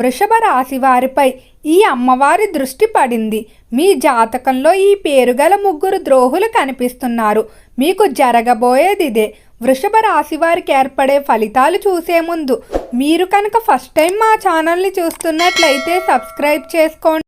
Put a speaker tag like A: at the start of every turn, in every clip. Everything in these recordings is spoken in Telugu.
A: వృషభ రాశి వారిపై ఈ అమ్మవారి దృష్టి పడింది. మీ జాతకంలో ఈ పేరుగల ముగ్గురు ద్రోహులు కనిపిస్తున్నారు. మీకు జరగబోయేది ఇదే. వృషభ రాశి వారికి ఏర్పడే ఫలితాలు చూసే ముందు మీరు కనుక ఫస్ట్ టైం మా ఛానల్ని చూస్తున్నట్లయితే సబ్స్క్రైబ్ చేసుకోండి.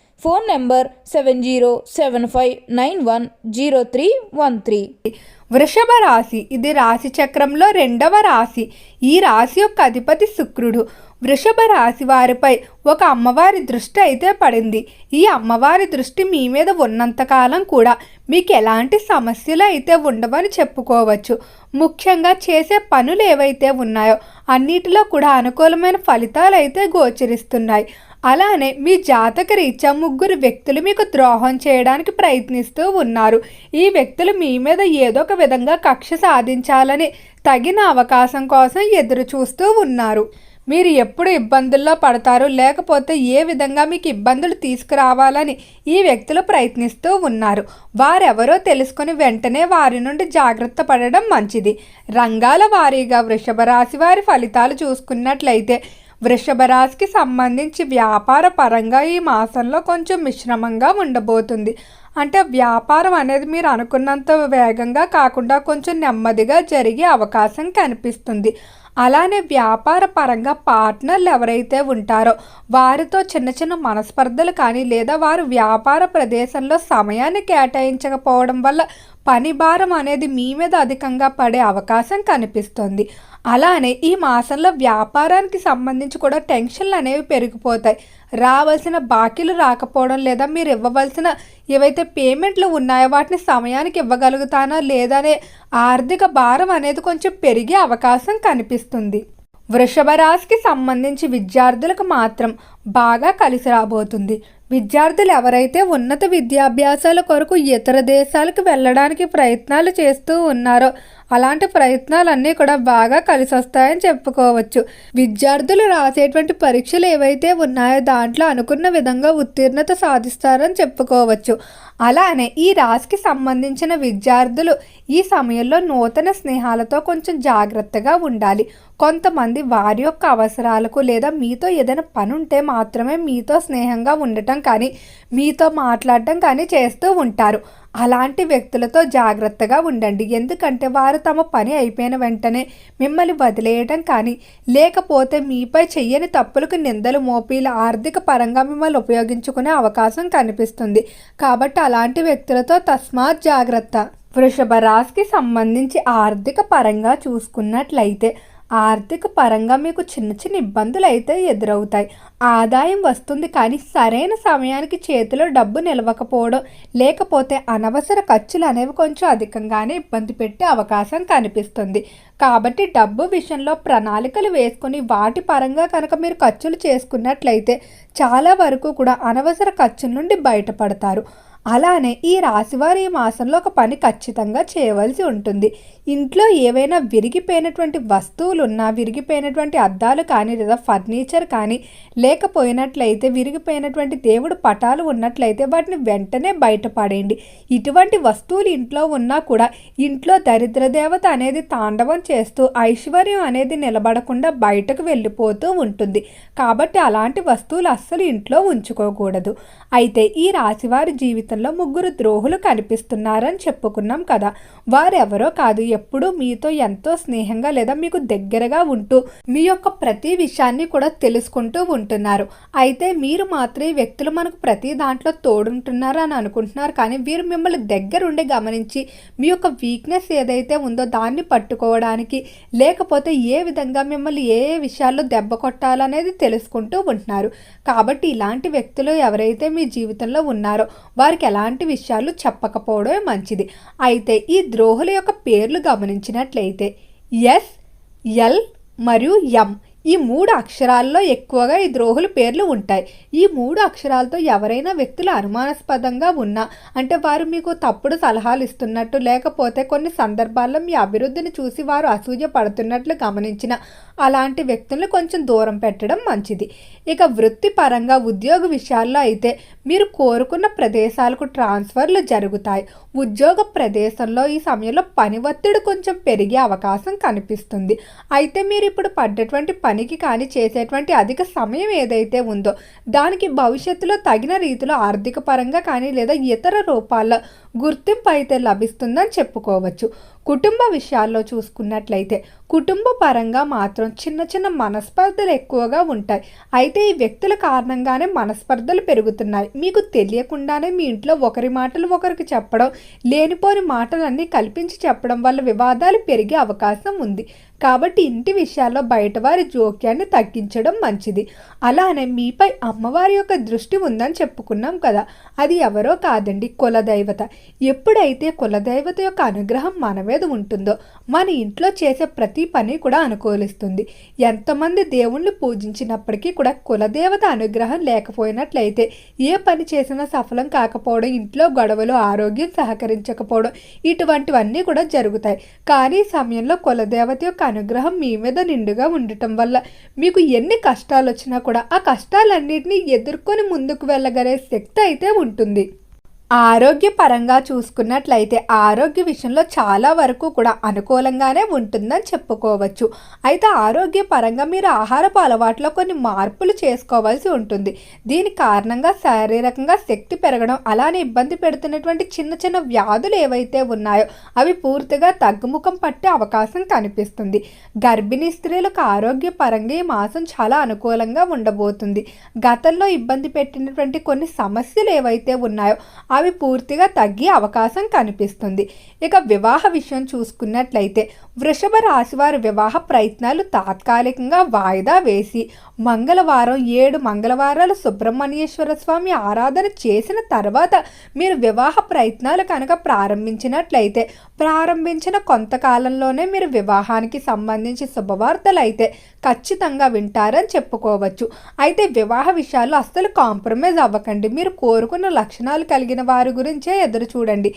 B: Phone number seven zero seven five nine one zero three one three.
A: వృషభ రాశి ఇది రాశి చక్రంలో రెండవ రాశి. ఈ రాశి యొక్క అధిపతి శుక్రుడు. వృషభ రాశి వారిపై ఒక అమ్మవారి దృష్టి అయితే పడింది. ఈ అమ్మవారి దృష్టి మీ మీద ఉన్నంతకాలం కూడా మీకు ఎలాంటి సమస్యలు అయితే ఉండవని చెప్పుకోవచ్చు. ముఖ్యంగా చేసే పనులు ఏవైతే ఉన్నాయో అన్నిటిలో కూడా అనుకూలమైన ఫలితాలు అయితే గోచరిస్తున్నాయి. అలానే మీ జాతక రీత్యా ముగ్గురు వ్యక్తులు మీకు ద్రోహం చేయడానికి ప్రయత్నిస్తూ ఉన్నారు. ఈ వ్యక్తులు మీ మీద ఏదో ఒక విధంగా కక్ష సాధించాలని తగిన అవకాశం కోసం ఎదురు చూస్తూ ఉన్నారు. మీరు ఎప్పుడు ఇబ్బందుల్లో పడతారు లేకపోతే ఏ విధంగా మీకు ఇబ్బందులు తీసుకురావాలని ఈ వ్యక్తులు ప్రయత్నిస్తూ ఉన్నారు. వారెవరో తెలుసుకొని వెంటనే వారి నుండి జాగ్రత్త పడడం మంచిది. రంగాల వారీగా వృషభ రాశి వారి ఫలితాలు చూసుకున్నట్లయితే వృషభ రాశికి సంబంధించి వ్యాపార పరంగా ఈ మాసంలో కొంచెం మిశ్రమంగా ఉండబోతుంది. అంటే వ్యాపారం అనేది మీరు అనుకున్నంత వేగంగా కాకుండా కొంచెం నెమ్మదిగా జరిగే అవకాశం కనిపిస్తుంది. అలానే వ్యాపార పరంగా పార్ట్నర్లు ఎవరైతే ఉంటారో వారితో చిన్న చిన్న మనస్పర్ధలు కానీ లేదా వారు వ్యాపార ప్రదేశంలో సమయాన్ని కేటాయించకపోవడం వల్ల పని భారం అనేది మీ మీద అధికంగా పడే అవకాశం కనిపిస్తుంది. అలానే ఈ మాసంలో వ్యాపారానికి సంబంధించి కూడా టెన్షన్లు అనేవి పెరిగిపోతాయి. రావాల్సిన బాకీలు రాకపోవడం లేదా మీరు ఇవ్వవలసిన ఏవైతే పేమెంట్లు ఉన్నాయో వాటిని సమయానికి ఇవ్వగలుగుతానా లేదనే ఆర్థిక భారం అనేది కొంచెం పెరిగే అవకాశం కనిపిస్తుంది. వృషభ రాశికి సంబంధించి విద్యార్థులకు మాత్రం బాగా కలిసి రాబోతుంది. విద్యార్థులు ఎవరైతే ఉన్నత విద్యాభ్యాసాల కొరకు ఇతర దేశాలకు వెళ్ళడానికి ప్రయత్నాలు చేస్తూ ఉన్నారో అలాంటి ప్రయత్నాలన్నీ కూడా బాగా కలిసి వస్తాయని చెప్పుకోవచ్చు. విద్యార్థులు రాసేటువంటి పరీక్షలు ఏవైతే ఉన్నాయో దాంట్లో అనుకున్న విధంగా ఉత్తీర్ణత సాధిస్తారని చెప్పుకోవచ్చు. అలానే ఈ రాశికి సంబంధించిన విద్యార్థులు ఈ సమయంలో నూతన స్నేహాలతో కొంచెం జాగ్రత్తగా ఉండాలి. కొంతమంది వారి యొక్క అవసరాలకు లేదా మీతో ఏదైనా పని ఉంటే మాత్రమే మీతో స్నేహంగా ఉండటం కానీ మీతో మాట్లాడటం కానీ చేస్తూ ఉంటారు. అలాంటి వ్యక్తులతో జాగ్రత్తగా ఉండండి. ఎందుకంటే వారు తమ పని అయిపోయిన వెంటనే మిమ్మల్ని వదిలేయడం కానీ లేకపోతే మీపై చెయ్యని తప్పులకు నిందలు మోపీల ఆర్థిక పరంగా మిమ్మల్ని ఉపయోగించుకునే అవకాశం కనిపిస్తుంది. కాబట్టి అలాంటి వ్యక్తులతో తస్మాత్ జాగ్రత్త. వృషభ రాశికి సంబంధించి ఆర్థిక పరంగా చూసుకున్నట్లయితే ఆర్థిక పరంగా మీకు చిన్న చిన్న ఇబ్బందులు అయితే ఎదురవుతాయి. ఆదాయం వస్తుంది కానీ సరైన సమయానికి చేతిలో డబ్బు నిలవకపోవడం లేకపోతే అనవసర ఖర్చులు అనేవి కొంచెం అధికంగానే ఇబ్బంది పెట్టే అవకాశం కనిపిస్తుంది. కాబట్టి డబ్బు విషయంలో ప్రణాళికలు వేసుకొని వాటి పరంగా కనుక మీరు ఖర్చులు చేసుకున్నట్లయితే చాలా వరకు కూడా అనవసర ఖర్చుల నుండి బయటపడతారు. అలానే ఈ రాశివారు ఈ మాసంలో ఒక పని ఖచ్చితంగా చేయవలసి ఉంటుంది. ఇంట్లో ఏవైనా విరిగిపోయినటువంటి వస్తువులు ఉన్నా విరిగిపోయినటువంటి అద్దాలు కానీ లేదా ఫర్నిచర్ కానీ లేకపోయినట్లయితే విరిగిపోయినటువంటి దేవుడు పటాలు ఉన్నట్లయితే వాటిని వెంటనే బయటపడేయండి. ఇటువంటి వస్తువులు ఇంట్లో ఉన్నా కూడా ఇంట్లో దరిద్ర దేవత అనేది తాండవం చేస్తూ ఐశ్వర్యం అనేది నిలబడకుండా బయటకు వెళ్ళిపోతూ ఉంటుంది. కాబట్టి అలాంటి వస్తువులు అస్సలు ఇంట్లో ఉంచుకోకూడదు. అయితే ఈ రాశివారి జీవితం జీవితంలో ముగ్గురు ద్రోహులు కనిపిస్తున్నారని చెప్పుకున్నాం కదా. వారెవరో కాదు ఎప్పుడూ మీతో ఎంతో స్నేహంగా లేదా మీకు దగ్గరగా ఉంటూ మీ యొక్క ప్రతి విషయాన్ని కూడా తెలుసుకుంటూ ఉంటున్నారు. అయితే మీరు మాత్రం ఈ వ్యక్తులు మనకు ప్రతి దాంట్లో తోడుంటున్నారు అని అనుకుంటున్నారు. కానీ వీరు మిమ్మల్ని దగ్గరుండి గమనించి మీ యొక్క వీక్నెస్ ఏదైతే ఉందో దాన్ని పట్టుకోవడానికి లేకపోతే ఏ విధంగా మిమ్మల్ని ఏ ఏ విషయాల్లో దెబ్బ కొట్టాలనేది తెలుసుకుంటూ ఉంటున్నారు. కాబట్టి ఇలాంటి వ్యక్తులు ఎవరైతే మీ జీవితంలో ఉన్నారో వారికి ఎలాంటి విషయాలు చెప్పకపోవడమే మంచిది. అయితే ఈ ద్రోహుల యొక్క పేర్లు గమనించినట్లయితే ఎస్ ఎల్ మరియు ఎం. ఈ మూడు అక్షరాల్లో ఎక్కువగా ఈ ద్రోహుల పేర్లు ఉంటాయి. ఈ మూడు అక్షరాలతో ఎవరైనా వ్యక్తులు అనుమానాస్పదంగా ఉన్నా అంటే వారు మీకు తప్పుడు సలహాలు ఇస్తున్నట్టు లేకపోతే కొన్ని సందర్భాల్లో మీ అభివృద్ధిని చూసి వారు అసూయ పడుతున్నట్లు గమనించిన అలాంటి వ్యక్తులను కొంచెం దూరం పెట్టడం మంచిది. ఇక వృత్తిపరంగా ఉద్యోగ విషయాల్లో అయితే మీరు కోరుకున్న ప్రదేశాలకు ట్రాన్స్ఫర్లు జరుగుతాయి. ఉద్యోగ ప్రదేశంలో ఈ సమయంలో పని ఒత్తిడి కొంచెం పెరిగే అవకాశం కనిపిస్తుంది. అయితే మీరు ఇప్పుడు పడ్డటువంటి పనికి కానీ చేసేటువంటి అధిక సమయం ఏదైతే ఉందో దానికి భవిష్యత్తులో తగిన రీతిలో ఆర్థిక పరంగా కానీ లేదా ఇతర రూపాల్లో గుర్తింపు అయితే లభిస్తుందని చెప్పుకోవచ్చు. కుటుంబ విషయాల్లో చూసుకున్నట్లయితే కుటుంబ పరంగా మాత్రం చిన్న చిన్న మనస్పర్ధలు ఎక్కువగా ఉంటాయి. అయితే ఈ వ్యక్తుల కారణంగానే మనస్పర్ధలు పెరుగుతున్నాయి. మీకు తెలియకుండానే మీ ఇంట్లో ఒకరి మాటలు ఒకరికి చెప్పడం లేనిపోని మాటలన్నీ కల్పించి చెప్పడం వల్ల వివాదాలు పెరిగే అవకాశం ఉంది. కాబట్టి ఇంటి విషయాల్లో బయటవారి జోక్యాన్ని తగ్గించడం మంచిది. అలానే మీపై అమ్మవారి యొక్క దృష్టి ఉందని చెప్పుకున్నాం కదా. అది ఎవరో కాదండి కులదైవత. ఎప్పుడైతే కులదైవత యొక్క అనుగ్రహం మన మీద ఉంటుందో మన ఇంట్లో చేసే ప్రతి పని కూడా అనుకూలిస్తుంది. ఎంతమంది దేవుణ్ణి పూజించినప్పటికీ కూడా కులదేవత అనుగ్రహం లేకపోయినట్లయితే ఏ పని చేసినా సఫలం కాకపోవడం ఇంట్లో గొడవలు ఆరోగ్యం సహకరించకపోవడం ఇటువంటివన్నీ కూడా జరుగుతాయి. కానీ సమయంలో కులదేవత యొక్క అనుగ్రహం మీ మీద నిండుగా ఉండటం వల్ల మీకు ఎన్ని కష్టాలు వచ్చినా కూడా ఆ కష్టాలన్నింటినీ ఎదుర్కొని ముందుకు వెళ్ళగలే శక్తి అయితే ఉంటుంది. ఆరోగ్యపరంగా చూసుకున్నట్లయితే ఆరోగ్య విషయంలో చాలా వరకు కూడా అనుకూలంగానే ఉంటుందని చెప్పుకోవచ్చు. అయితే ఆరోగ్యపరంగా మీరు ఆహారపు అలవాట్లో కొన్ని మార్పులు చేసుకోవాల్సి ఉంటుంది. దీని కారణంగా శారీరకంగా శక్తి పెరగడం అలానే ఇబ్బంది పెడుతున్నటువంటి చిన్న చిన్న వ్యాధులు ఏవైతే ఉన్నాయో అవి పూర్తిగా తగ్గుముఖం పట్టే అవకాశం కనిపిస్తుంది. గర్భిణీ స్త్రీలకు ఆరోగ్యపరంగా ఈ మాసం చాలా అనుకూలంగా ఉండబోతుంది. గతంలో ఇబ్బంది పెట్టినటువంటి కొన్ని సమస్యలు ఏవైతే ఉన్నాయో అవి పూర్తిగా తగ్గే అవకాశం కనిపిస్తుంది. ఇక వివాహ విషయం చూసుకున్నట్లయితే వృషభ రాశి వారి వివాహ ప్రయత్నాలు తాత్కాలికంగా వాయిదా వేసి మంగళవారం ఏడు మంగళవారాలు సుబ్రహ్మణ్యేశ్వర స్వామి ఆరాధన చేసిన తర్వాత మీరు వివాహ ప్రయత్నాలు కనుక ప్రారంభించినట్లయితే ప్రారంభించిన కొంతకాలంలోనే మీరు వివాహానికి సంబంధించి శుభవార్తలు అయితే ఖచ్చితంగా వింటారని చెప్పుకోవచ్చు. అయితే వివాహ విషయాల్లో అస్సలు కాంప్రమైజ్ అవ్వకండి. మీరు కోరుకున్న లక్షణాలు కలిగిన వారి గురించే ఎదురు చూడండి.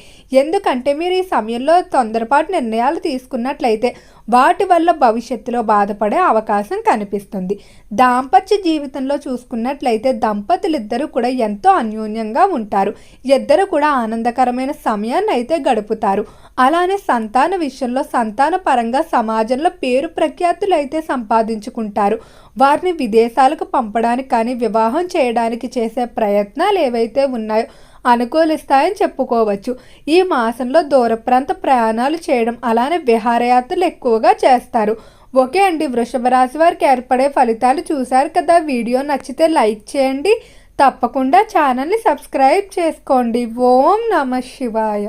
A: ఎందుకంటే మీరు ఈ సమయంలో తొందరపాటు నిర్ణయాలు తీసుకున్నట్లయితే వాటి వల్ల భవిష్యత్తులో బాధపడే అవకాశం కనిపిస్తుంది. దాంపత్య జీవితంలో చూసుకున్నట్లయితే దంపతులిద్దరూ కూడా ఎంతో అన్యోన్యంగా ఉంటారు. ఇద్దరు కూడా ఆనందకరమైన సమయాన్ని అయితే గడుపుతారు. అలానే సంతాన విషయంలో సంతాన పరంగా సమాజంలో పేరు ప్రఖ్యాతులు అయితే సంపాదించుకుంటారు. వారిని విదేశాలకు పంపడానికి కానీ వివాహం చేయడానికి చేసే ప్రయత్నాలు ఏవైతే ఉన్నాయో అనుకూలిస్తాయని చెప్పుకోవచ్చు. ఈ మాసంలో దూర ప్రాంత ప్రయాణాలు చేయడం అలానే విహారయాత్రలు ఎక్కువగా చేస్తారు. ఓకే అండి వృషభ రాశి వారికి ఏర్పడే ఫలితాలు చూశారు కదా. వీడియో నచ్చితే లైక్ చేయండి. తప్పకుండా ఛానల్ని సబ్స్క్రైబ్ చేసుకోండి. ఓం నమ శివాయ.